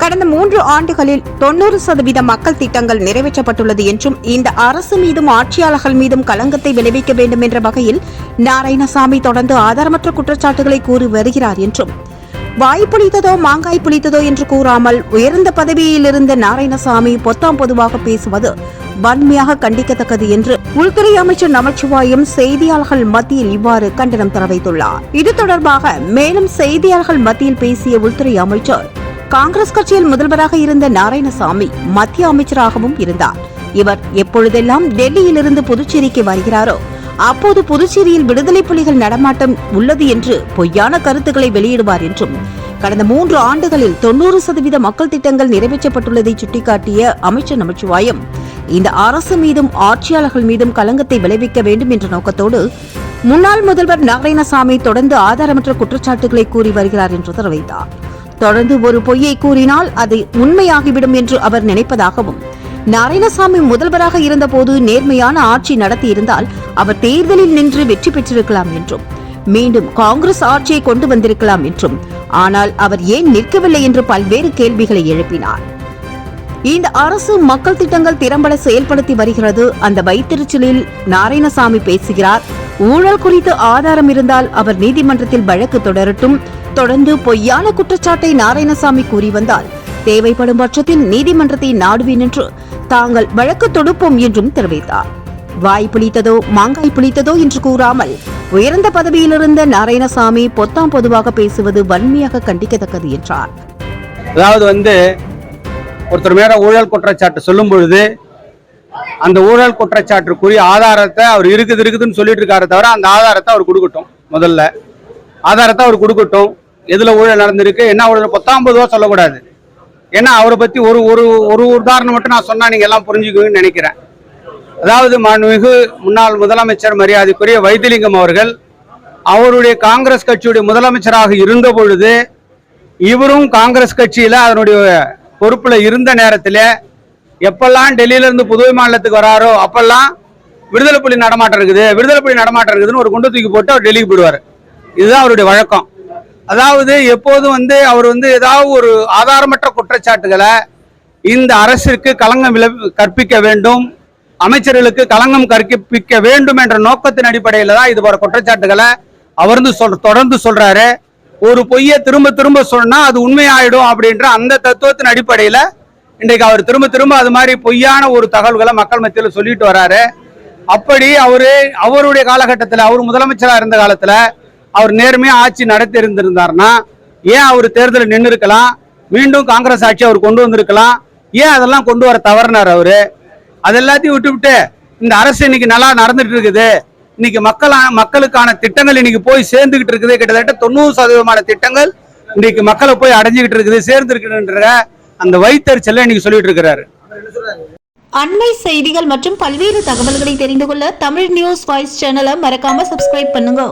கடந்த மூன்று ஆண்டுகளில் தொண்ணூறு சதவீத மக்கள் திட்டங்கள் நிறைவேற்றப்பட்டுள்ளது என்றும் இந்த அரசு மீதும் ஆட்சியாளர்கள் மீதும் களங்கத்தை விளைவிக்க வேண்டும் என்ற வகையில் நாராயணசாமி தொடர்ந்து ஆதாரமற்ற குற்றச்சாட்டுகளை கூறி வருகிறார் என்றும். வாய் புளித்ததோ மாங்காய் புளித்ததோ என்று கூறாமல் உயர்ந்த பதவியில் இருந்த நாராயணசாமி பொத்தாம் பொதுவாக பேசுவது வன்மையாக கண்டிக்கத்தக்கது என்று உள்துறை அமைச்சர் நமச்சிவாயம் செய்தியாளர்கள் மத்தியில் இவ்வாறு கண்டனம் தெரிவித்துள்ளார். இது தொடர்பாக மேலும் செய்தியாளர்கள் மத்தியில் பேசிய உள்துறை அமைச்சர் காங்கிரஸ் கட்சியில் முதல்வராக இருந்த நாராயணசாமி மத்திய அமைச்சராகவும் இருந்தார். இவர் எப்பொழுதெல்லாம் டெல்லியிலிருந்து புதுச்சேரிக்கு வருகிறாரோ அப்போது புதுச்சேரியில் விடுதலை புலிகள் நடமாட்டம் உள்ளது என்று பொய்யான கருத்துக்களை வெளியிடுவார் என்றும் கடந்த மூன்று ஆண்டுகளில் தொன்னூறு சதவீத மக்கள் திட்டங்கள் நிறைவேற்றப்பட்டுள்ளதை சுட்டிக்காட்டிய அமைச்சர் நமச்சிவாயம் இந்த அரசு மீதும் ஆட்சியாளர்கள் மீதும் களங்கத்தை விளைவிக்க வேண்டும் என்ற நோக்கத்தோடு முன்னாள் முதல்வர் நாராயணசாமி தொடர்ந்து ஆதாரமற்ற குற்றச்சாட்டுகளை கூறி வருகிறார் என்று தெரிவித்தார். தொடர்ந்து ஒரு பொய்யை கூறினால் அது உண்மையாகிவிடும் என்று அவர் நினைப்பதாகவும் நாராயணசாமி முதல்வராக இருந்தபோது நேர்மையான ஆட்சி நடத்தியிருந்தால் அவர் தேர்தலில் நின்று வெற்றி பெற்றிருக்கலாம் என்றும் மீண்டும் காங்கிரஸ் ஆட்சியை கொண்டு வந்திருக்கலாம் என்றும் ஆனால் அவர் ஏன் நிற்கவில்லை என்று பல்வேறு கேள்விகளை எழுப்பினார். இந்த அரசு மக்கள் திட்டங்கள் திறம்பட செயல்படுத்தி வருகிறது. அந்த வைத்திருச்சலில் நாராயணசாமி பேசுகிறார். ஊழல் குறித்து ஆதாரம் இருந்தால் அவர் நீதிமன்றத்தில் வழக்கு தொடரட்டும். தொடர்ந்து பொய்யான குற்றச்சாட்டை நாராயணசாமி கூறி வந்தால் தேவைப்படும் பட்சத்தில் நீதிமன்றத்தை நாடுவேன் என்று தாங்கள் வழக்கு தொடுப்போம் என்றும் தெரிவித்தார். வாய் புளித்ததோ மாங்காய் புளித்ததோ என்று கூறாமல் உயர்ந்த பதவியில் இருந்த நாராயணசாமி பொத்தாம் பொதுவாக பேசுவது வன்மையாக கண்டிக்கத்தக்கது என்றார். அதாவது வந்து ஒருத்தர் மேல ஊழல் குற்றச்சாட்டு சொல்லும் பொழுது அந்த ஊழல் குற்றச்சாட்டுக்குரிய ஆதாரத்தை அவர் இருக்குது இருக்குதுன்னு சொல்லிட்டு இருக்காரு தவிர அந்த ஆதாரத்தை அவர் கொடுக்கட்டும் முதல்ல. ஆதாரத்தை அவர் கொடுக்கட்டும். எதில் ஊழல் நடந்திருக்கு என்ன ஊழல் பத்தாம் ரூபா சொல்லக்கூடாது. ஏன்னா அவரை பற்றி ஒரு ஒரு ஒரு உதாரணம் மட்டும் நான் சொன்னால் நீங்கள் எல்லாம் புரிஞ்சுக்குவீங்கன்னு நினைக்கிறேன். அதாவது மாண்புமிகு முன்னாள் முதலமைச்சர் மரியாதைக்குரிய வைத்திலிங்கம் அவர்கள் அவருடைய காங்கிரஸ் கட்சியுடைய முதலமைச்சராக இருந்த பொழுது இவரும் காங்கிரஸ் கட்சியில் அதனுடைய பொறுப்பில் இருந்த நேரத்தில் எப்பெல்லாம் டெல்லியில இருந்து புதுவை மாநிலத்துக்கு வராரோ அப்பெல்லாம் விடுதலை புலி நடமாட்டம் இருக்குது விடுதலை புலி நடமாட்டம் இருக்குதுன்னு ஒரு குண்டு தூக்கி போட்டு அவர் டெல்லிக்கு போயிடுவார். இதுதான் அவருடைய வழக்கம். அதாவது எப்போதும் வந்து அவர் வந்து ஏதாவது ஒரு ஆதாரமற்ற குற்றச்சாட்டுகளை இந்த அரசிற்கு களங்கம் விளை- கற்பிக்க வேண்டும் அமைச்சர்களுக்கு களங்கம் கற்பிக்க வேண்டும் என்ற நோக்கத்தின் அடிப்படையில் தான் இது போற குற்றச்சாட்டுகளை அவர் வந்து சொல் தொடர்ந்து சொல்றாரு. ஒரு பொய்யை திரும்ப திரும்ப சொன்னா அது உண்மையாயிடும் அப்படின்ற அந்த தத்துவத்தின் அடிப்படையில இன்றைக்கு அவர் திரும்ப திரும்ப அது மாதிரி பொய்யான ஒரு தகவல்களை மக்கள் மத்தியில் சொல்லிட்டு வராரு. அப்படி அவரு அவருடைய காலகட்டத்தில் அவர் முதலமைச்சராக இருந்த காலத்தில் அவர் நேர்மையா ஆட்சி நடத்தி இருந்திருந்தாருன்னா ஏன் அவர் தேர்தலில் நின்று இருக்கலாம் மீண்டும் காங்கிரஸ் ஆட்சி அவர் கொண்டு வந்திருக்கலாம்? ஏன் அதெல்லாம் கொண்டு வர தவறினார் அவரு? அதெல்லாத்தையும் விட்டுவிட்டு இந்த அரசு இன்னைக்கு நல்லா நடந்துட்டு இருக்குது. இன்னைக்கு மக்கள் மக்களுக்கான திட்டங்கள் இன்னைக்கு போய் சேர்ந்துகிட்டு இருக்குது. கிட்டத்தட்ட தொண்ணூறு சதவீதமான திட்டங்கள் இன்னைக்கு மக்களை போய் அடைஞ்சுக்கிட்டு இருக்குது சேர்ந்துருக்குன்ற அந்த வைத்தறிச்சல இன்னைக்கு சொல்லிட்டு இருக்கிறாரு. அண்மை செய்திகள் மற்றும் பல்வேறு தகவல்களை தெரிந்து கொள்ள தமிழ் நியூஸ் வாய்ஸ் சேனலை மறக்காம சப்ஸ்கிரைப் பண்ணுங்க.